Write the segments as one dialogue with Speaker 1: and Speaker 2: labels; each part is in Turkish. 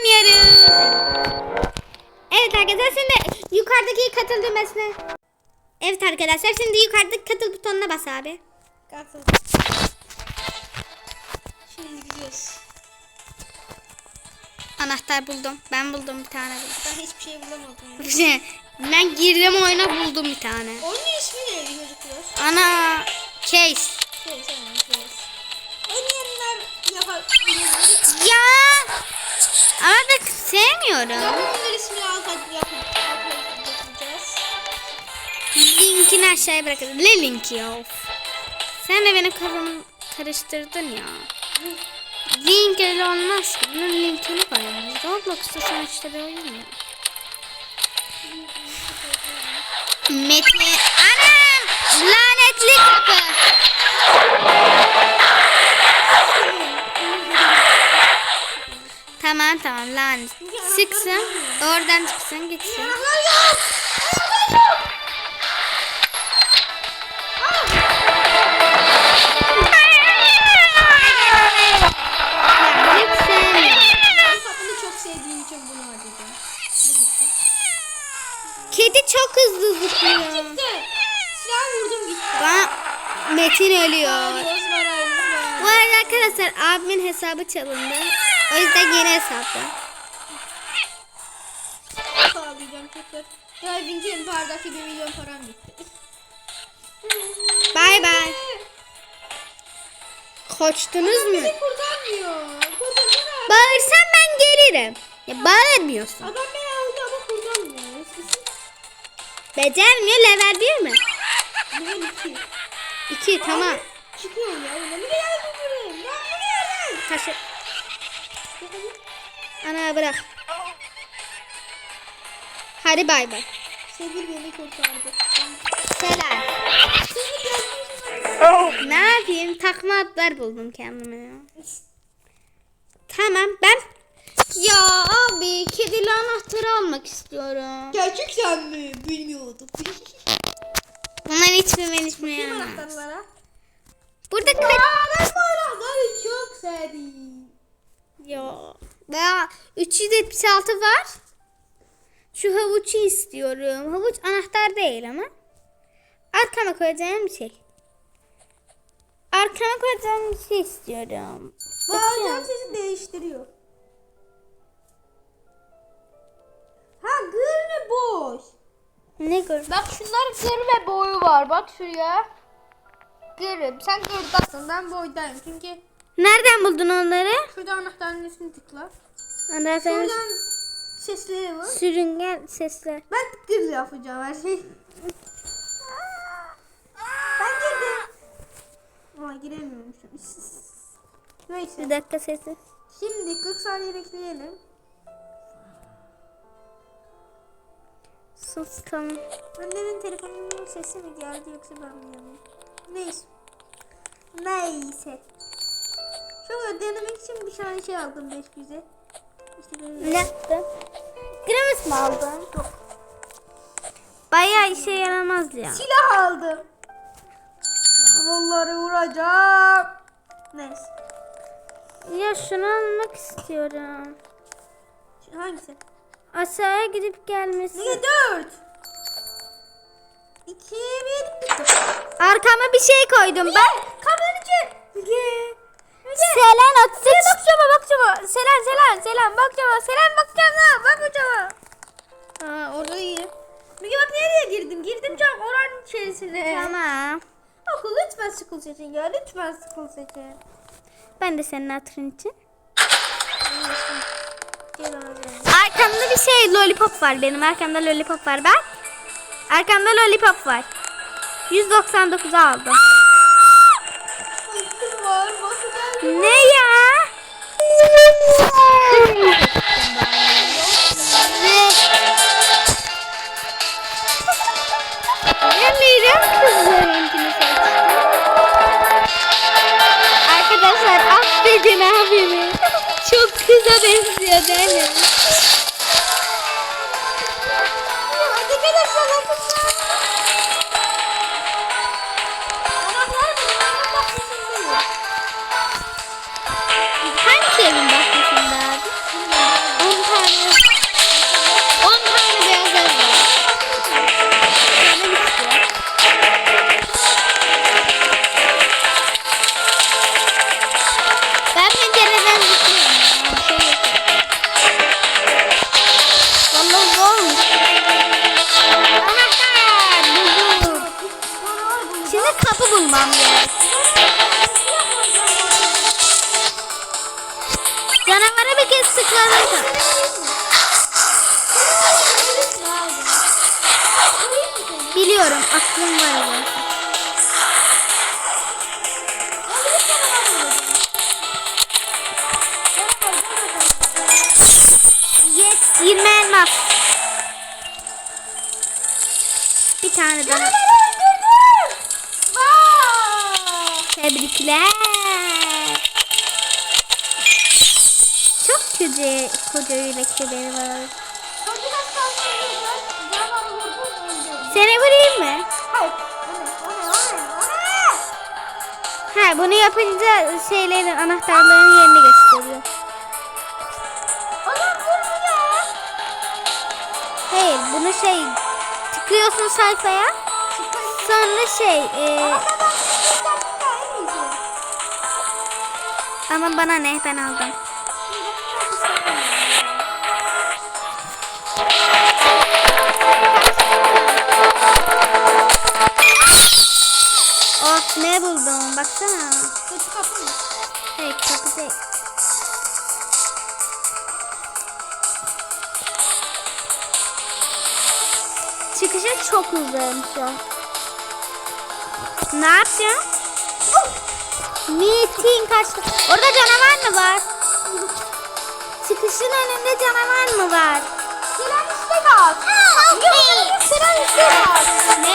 Speaker 1: oynuyoruz. Evet arkadaşlar şimdi yukarıdaki katıl düğmesine. Evet arkadaşlar şimdi yukarıdaki katıl butonuna bas abi.
Speaker 2: Katıl. Şimdi gidiyoruz.
Speaker 1: Anahtar buldum. Ben buldum bir tane. buldum.
Speaker 2: Ben hiçbir şey bulamadım.
Speaker 1: ben girdim oyuna buldum bir tane.
Speaker 2: Oyunun ismi neydi çocuklar?
Speaker 1: Ana case.
Speaker 2: Tamam şey. Oynayanlar yapar.
Speaker 1: Ya ama ben sevmiyorum. Linkini aşağıya bırakırım. Ne linki ya? Sen de benim kafamı karıştırdın ya. Link öyle olmaz ki. Bunun linkini koyalım. Roblox'ta sonuçta bir oyun ya. Metin. Anam! Lanetli kapı. Tamam tamam lanet. Sıksın. Oradan çıksın gitsin.
Speaker 2: Ben?
Speaker 1: Kedi çok hızlı zıplıyor.
Speaker 2: Silah vurdum gitti.
Speaker 1: Bana Metin ölüyor. Bu arada arkadaşlar abimin hesabı çalındı. O yüzden yeni hesapta.
Speaker 2: Sağlayacağım tekrar. Driving Empire'daki 1 milyon param gitti.
Speaker 1: Bay bay. Koçtunuz mu?
Speaker 2: Beni kurtarmıyor. Kurtarmıyor.
Speaker 1: Bağırsan ben gelirim. Ya bağırmıyorsun.
Speaker 2: Adam beni aldı ama kurtarmıyor.
Speaker 1: Becermiyor level 1 mi?
Speaker 2: Level 2.
Speaker 1: 2 tamam.
Speaker 2: Çıkıyor ya. Ulan bir gel buraya. Lan buraya lan.
Speaker 1: Taşı. Ana bırak. Hadi bay bay.
Speaker 2: Sevgili beni kurtardı.
Speaker 1: Selam. Ne yapayım? Takma atlar buldum kendime ya. Tamam ben ya abi kedili anahtarı almak istiyorum.
Speaker 2: Gerçekten mi? Bilmiyordum.
Speaker 1: Bunların hiçbirini ben
Speaker 2: anahtarlara?
Speaker 1: Burada kaç...
Speaker 2: Aa ben bu anahtarı çok sevdim.
Speaker 1: Ya. Daha 376 var. Şu havucu istiyorum. Havuç anahtar değil ama. Arkama koyacağım bir şey. Arkama koyacağım bir şey istiyorum.
Speaker 2: Bu alacağım sesi değiştiriyor. Ha gır ve boş.
Speaker 1: Ne gör?
Speaker 2: Bak şunlar gır ve boyu var. Bak şuraya. Gırım. Sen gırdasın. Ben boydayım. Çünkü
Speaker 1: Nereden buldun onları?
Speaker 2: şurada anahtarın üstüne tıkla.
Speaker 1: Anahtarın
Speaker 2: Şuradan sesleri var.
Speaker 1: sürüngen sesler.
Speaker 2: Ben gır yapacağım her şey. ben girdim. Ama giremiyormuşum. Neyse.
Speaker 1: Bir dakika sesi.
Speaker 2: Şimdi 40 saniye bekleyelim.
Speaker 1: Sus tamam.
Speaker 2: Annemin telefonunun sesi mi geldi yoksa ben mi yanayım? Neyse. Neyse. Şöyle denemek için bir tane şey aldım 500'e. İşte böyle.
Speaker 1: Ne yaptın? Kremis mi aldın? Bayağı işe yaramaz ya.
Speaker 2: Silah aldım. Bunları vuracağım. Neyse.
Speaker 1: Ya şunu almak istiyorum.
Speaker 2: Şu hangisi?
Speaker 1: Aşağıya gidip gelmesi.
Speaker 2: Ne 4. 2 1
Speaker 1: Arkama bir şey koydum ben.
Speaker 2: Kameranın içi.
Speaker 1: Selen 33.
Speaker 2: Bak çaba bak çaba. Selen Selen Selen bak çaba. Selen bak çaba. Bak çaba.
Speaker 1: Aa, orada iyi.
Speaker 2: Müge bak nereye girdim? Girdim can oranın içerisine.
Speaker 1: Tamam.
Speaker 2: Okul lütfen sıkıl seçin ya. Lütfen sıkıl seçin.
Speaker 1: Ben de senin hatırın için. Arkamda bir şey lollipop var benim. Arkamda lollipop var bak. Arkamda lollipop var. 199 aldım. Biliyorum aklım var zaten. Yes 20 elmas. Bir tane daha. Tebrikler. Kötü koca yürekleri var. Seni vurayım mı? Ha bunu yapınca şeylerin anahtarların yerini gösteriyor. Hayır bunu şey tıklıyorsun sayfaya. Sonra şey e, ama bana ne ben aldım. Ne buldum baksana. Hey kapı değil. Çıkışı çok hızlıyım şu an. Ne yapacağım? Meeting kaçtı. Orada canavar mı var? Çıkışın önünde canavar mı var?
Speaker 2: Sıran işte kal. Sıran işte kal.
Speaker 1: Ne?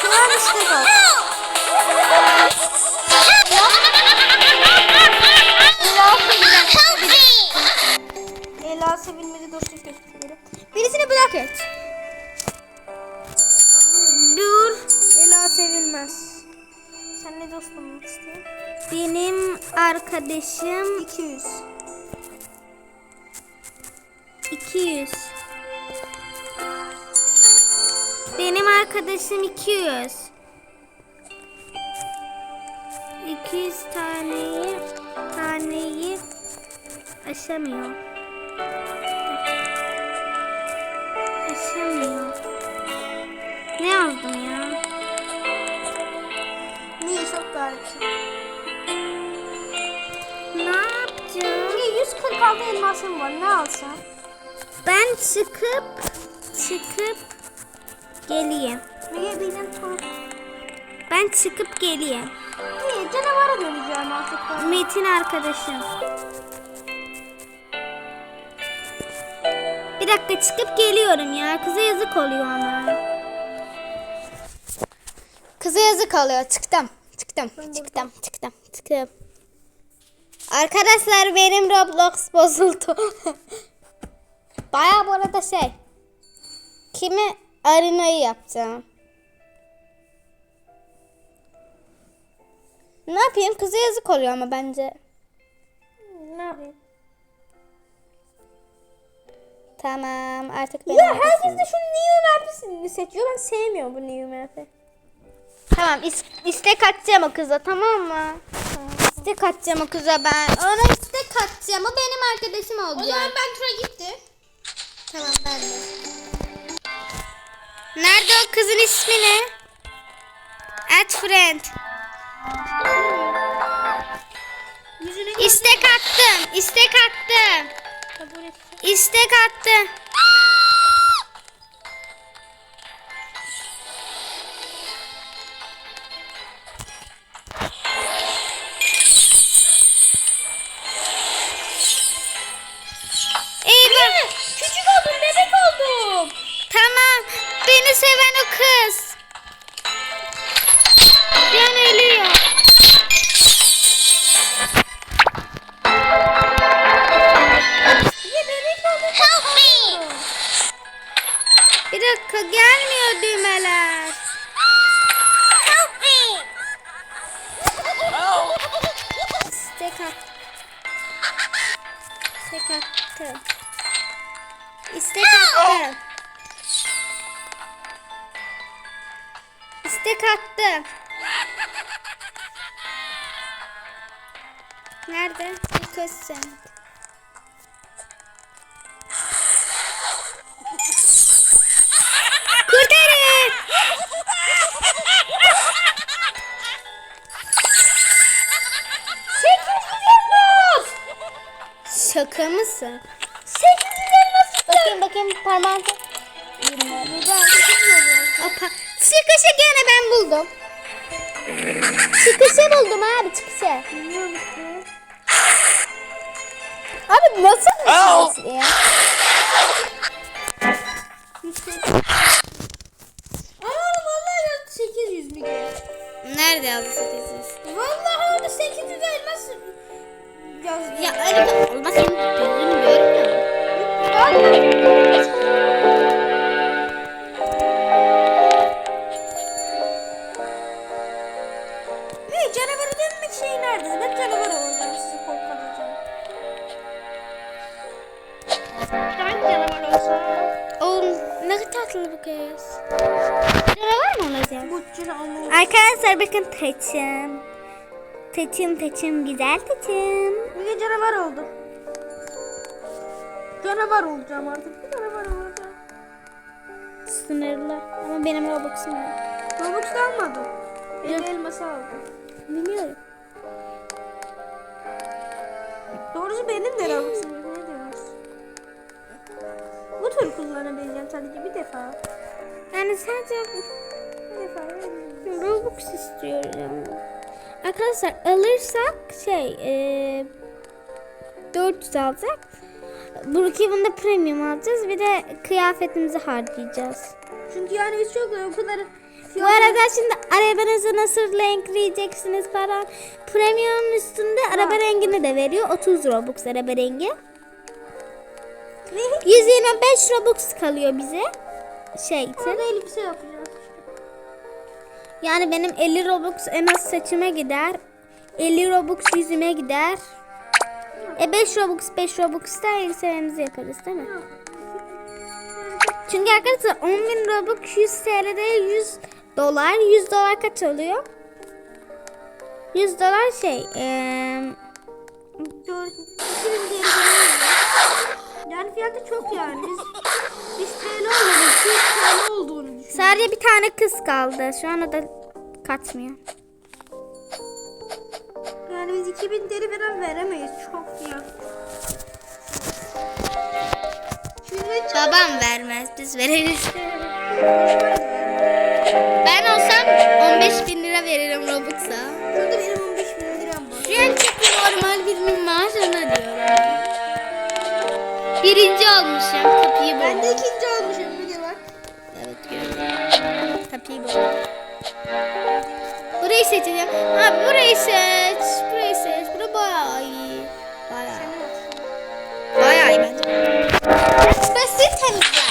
Speaker 1: Sıra işte kal. Arkadaşım
Speaker 2: 200.
Speaker 1: 200. Benim arkadaşım 200. 200 taneyi taneyi aşamıyor. Aşamıyor. Ne yazdım ya?
Speaker 2: Niye çok garipsin?
Speaker 1: Ne
Speaker 2: Niye 146 elmasım var ne alsam?
Speaker 1: Ben çıkıp çıkıp geleyim.
Speaker 2: Niye sonra?
Speaker 1: Ben çıkıp geleyim.
Speaker 2: Niye canavara döneceğim artık ben.
Speaker 1: Metin arkadaşım. Bir dakika çıkıp geliyorum ya. Kıza yazık oluyor ama. Kıza yazık oluyor. Çıktım. Çıktım. Çıktım. Çıktım. Çıktım. Arkadaşlar benim Roblox bozuldu. Baya bu arada şey. Kimi arenayı yapacağım. Ne yapayım? Kıza yazık oluyor ama bence.
Speaker 2: Ne yapayım?
Speaker 1: Tamam artık benim.
Speaker 2: Ya herkes de şu Neo Map'i seçiyor. Ben sevmiyorum bu Neo Map'i.
Speaker 1: Tamam is- istek atacağım o kıza tamam mı? İstek atacağım o kıza ben. Ona istek atacağım. O benim arkadaşım olacak.
Speaker 2: ben tura gitti.
Speaker 1: Tamam ben de. Nerede o kızın ismi ne? Add friend. İstek attım. İstek attım. İstek attım. Nerede? Bu kız sen. Kurtarın! Şaka mısın? 800 elmas. Bakayım bakayım parmağını. Apa. Çıkışı gene ben buldum. Çıkışı buldum abi çıkışı. Abi nasıl bir şey ya?
Speaker 2: Aa vallahi yazdı 800 milyon.
Speaker 1: Nerede yazdı 800?
Speaker 2: Vallahi orada 800 elmas yazdı.
Speaker 1: Ya öyle olmaz senin gözün görmüyor.
Speaker 2: Ne canavara dönmek şey nerede? Ben canavar
Speaker 1: Oğlum ne tatlı bu kız. Canavar mı olacak?
Speaker 2: Bu canavar.
Speaker 1: Arkadaşlar bakın taçım. Taçım taçım güzel taçım.
Speaker 2: Niye canavar oldum? Canavar olacağım artık. Bir canavar olacağım.
Speaker 1: Sınırlı ama benim Robux'um yok.
Speaker 2: Robux da almadım. Benim elması aldım.
Speaker 1: Bilmiyorum.
Speaker 2: Doğrusu benim de Robux'um yok. Tür kullanabileceğim sadece bir defa.
Speaker 1: Yani sadece
Speaker 2: Bir defa.
Speaker 1: Robux istiyorum. Arkadaşlar alırsak şey e, 400 alacak. Brookhaven'da premium alacağız. Bir de kıyafetimizi harcayacağız.
Speaker 2: Çünkü yani biz çok o kadar
Speaker 1: Bu arada şimdi arabanızı nasıl renkleyeceksiniz falan. Premium'un üstünde araba rengini de veriyor. 30 Robux araba rengi. 125 Robux kalıyor bize. Şey için.
Speaker 2: Orada elbise yapacağız.
Speaker 1: Yani benim 50 Robux en az saçıma gider. 50 Robux yüzüme gider. E 5 Robux 5 Robux'ta elbiselerimizi yaparız değil mi? Çünkü arkadaşlar 10 bin Robux 100 TL'de 100 dolar. 100 dolar kaç oluyor? 100 dolar şey.
Speaker 2: Ee, 4, yani fiyatı çok yani. Biz, biz TL olmadık. 200 TL olduğunu düşünüyoruz.
Speaker 1: sadece bir tane kız kaldı. Şu an o da kaçmıyor.
Speaker 2: Yani biz 2000 TL falan veremeyiz. Çok fiyat.
Speaker 1: Babam vermez biz veririz. Ben olsam 15 bin lira veririm Robux'a.
Speaker 2: Şurada benim 15 bin liram var.
Speaker 1: Şu an çünkü normal bir maaşına diyorum. Birinci olmuşum. Kapıyı
Speaker 2: Ben
Speaker 1: buldum.
Speaker 2: de ikinci olmuşum. Bir de bak.
Speaker 1: Evet gördüm. Kapıyı buldum. Burayı seçeceğim. Abi burayı seç. Burayı seç. Bura bayağı iyi. Bayağı. Bayağı iyi bence. Temizler.
Speaker 2: Canavar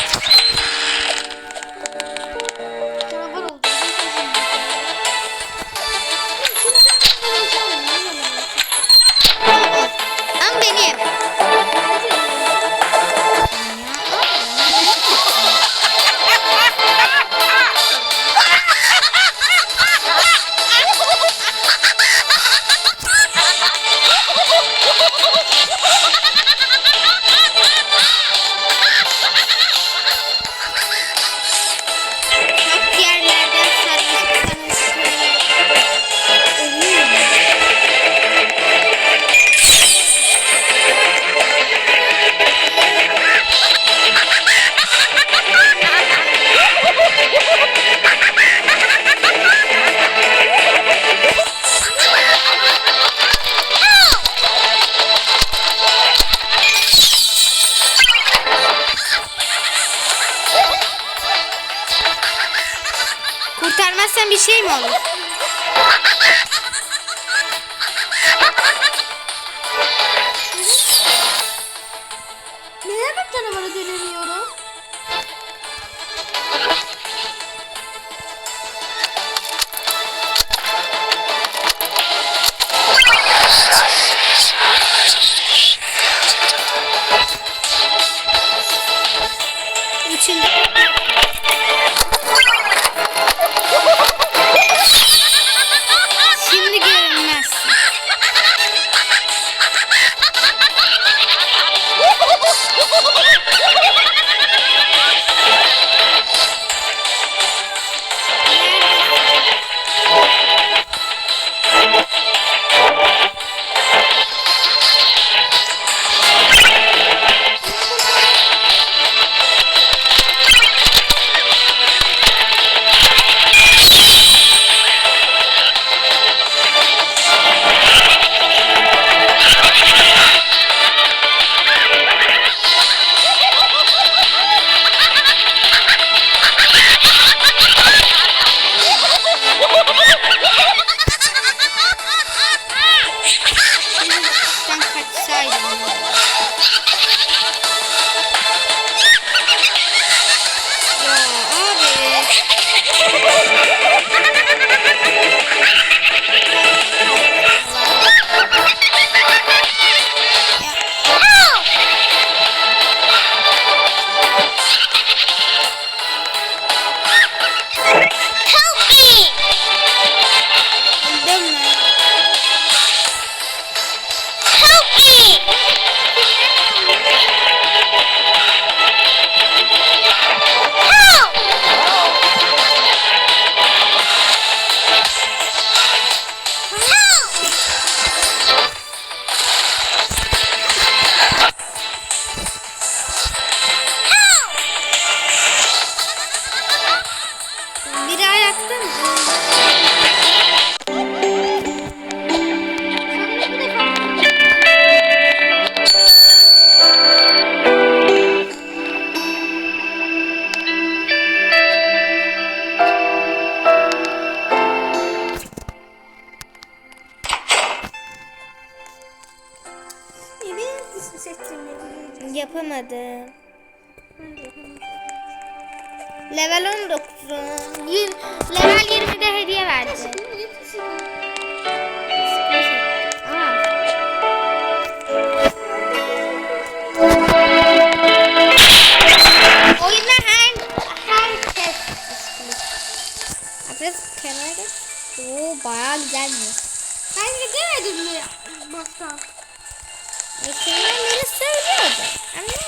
Speaker 1: Üçüncü.
Speaker 2: De demedim mi baştan?
Speaker 1: Mesela beni söylüyordu. Ama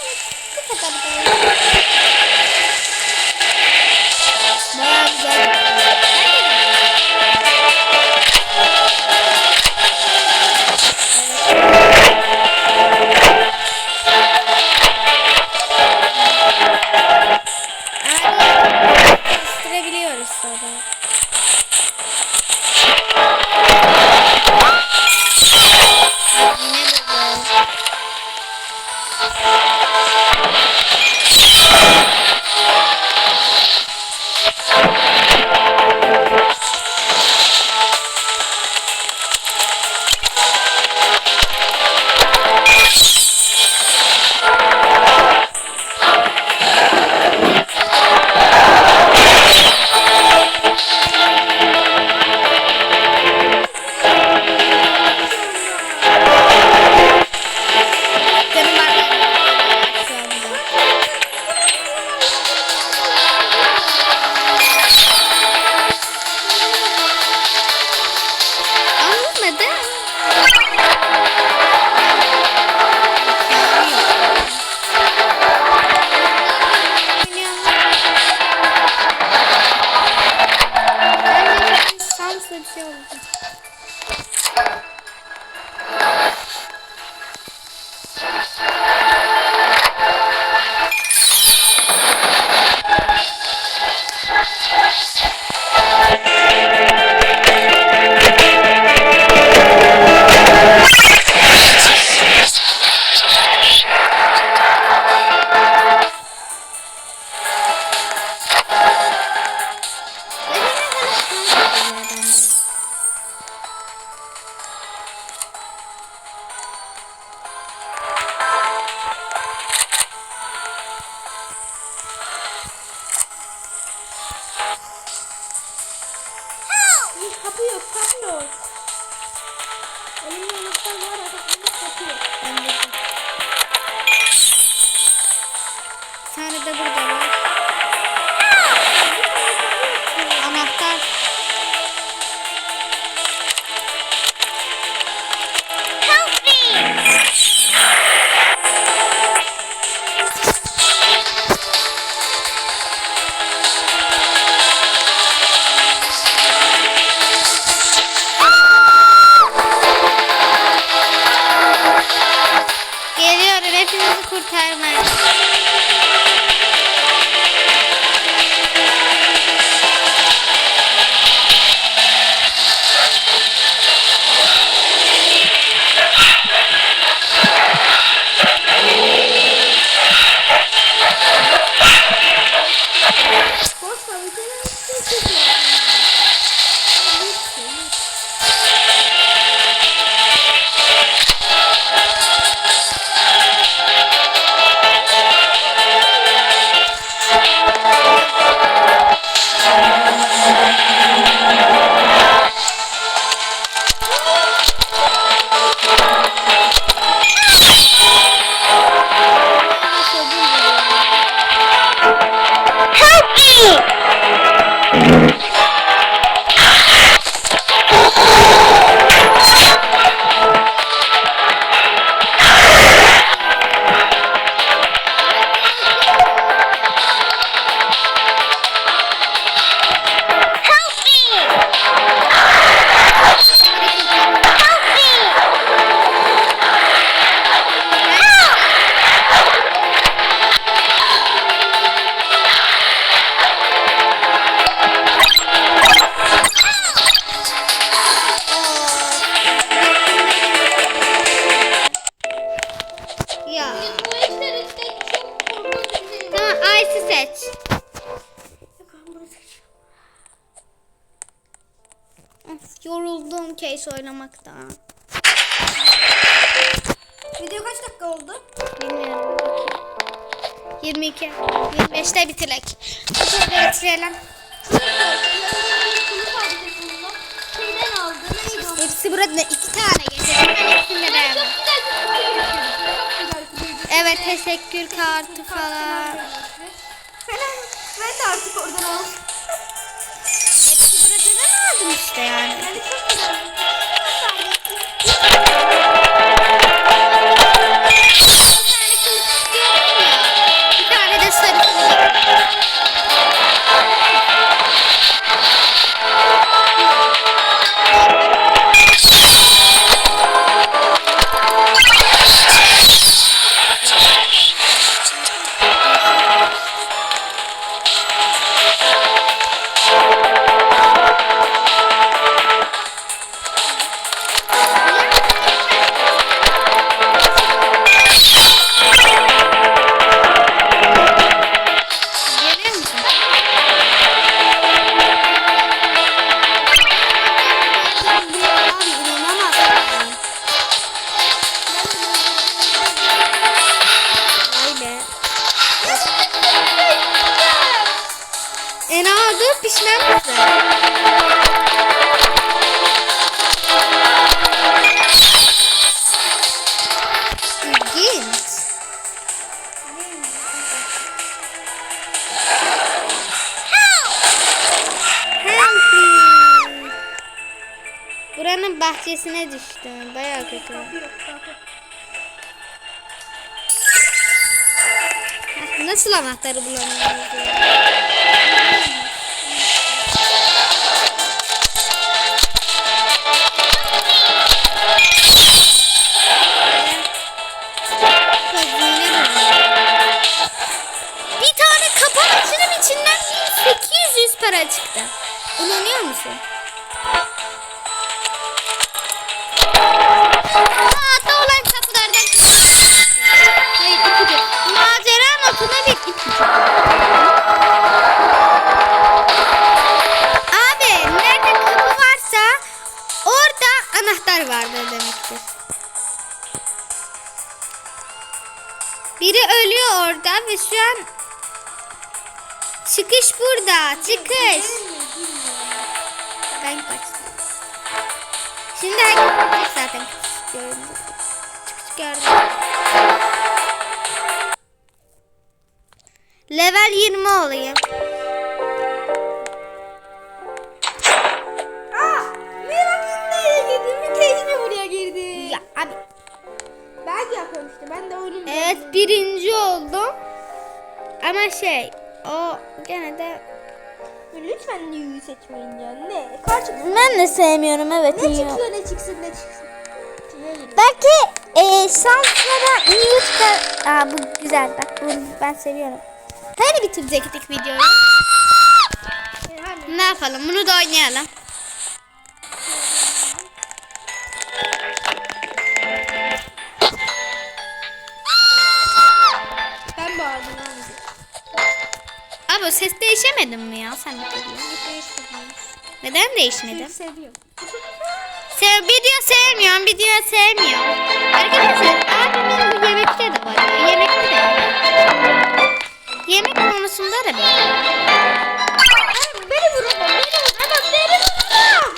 Speaker 1: okay. Yoruldum case oynamaktan.
Speaker 2: Video kaç dakika oldu?
Speaker 1: Bilmiyorum. 22. 25'te bitirek. Şöyle bitirelim.
Speaker 2: Şeyden aldı. Neydi o?
Speaker 1: Hepsi burada iki tane getirdim. Ben hepsini
Speaker 2: kutuyu.
Speaker 1: Evet teşekkür kartı falan.
Speaker 2: Ben de artık oradan aldım.
Speaker 1: Hepsi buradan aldım işte yani. Buranın bahçesine düştüm. Bayağı kötü. Nasıl anahtarı bulamıyoruz. Bir tane kapan içinden 800 para çıktı. İnanıyor musun? Hatta olan kapılardan Hayır ipucu. Macera notuna bir ipucu. Abi nerede kapı varsa orada anahtar vardır demektir. Biri ölüyor orada ve şu an çıkış burada. Çıkış. Ben kaçtım. Şimdi herkes bilecek zaten gördüm. Çıkış gördüm. Level 20 olayım.
Speaker 2: Aa! Merak nereye girdi? Bir tecrübe buraya girdi.
Speaker 1: Ya abi.
Speaker 2: Ben yapıyorum işte. Ben de oyunum.
Speaker 1: Evet birinci oldum. Ama şey o gene de
Speaker 2: Lütfen New'yu seçmeyin ya. Ne? Kaç çıksın?
Speaker 1: ben de sevmiyorum evet.
Speaker 2: Ne çıksa ne çıksın ne çıksın.
Speaker 1: Belki e, şanslara new çıkar. Aa bu güzel bak bunu ben seviyorum. Hani bitirecektik videoyu? Ne yapalım bunu da oynayalım.
Speaker 2: Ben bağırdım abi.
Speaker 1: Abi ses değişemedin mi ya sen de Neden değişmedin?
Speaker 2: Seviyorum.
Speaker 1: Sev, video sevmiyorum, video sevmiyorum. Arkadaşlar abimin bu yemekte de var. Yemekte de var. Yemek konusunda da böyle.
Speaker 2: Beni vurun. Beni vurun. Beni vurun.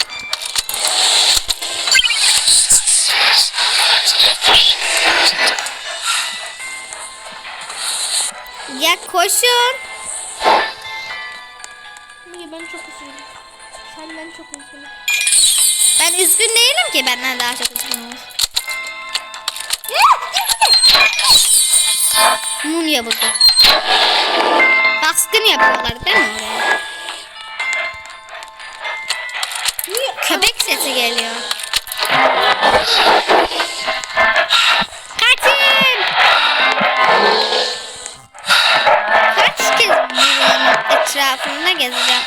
Speaker 1: Ya koşun.
Speaker 2: Niye ben çok üzüldüm. Senden çok üzüldüm.
Speaker 1: Ben üzgün değilim ki benden daha çok üzgünüm. Mumya burada. Baskın yapıyorlar değil mi oraya? Köpek sesi geliyor. Kaçın! Kaç kez buranın etrafında gezeceğim?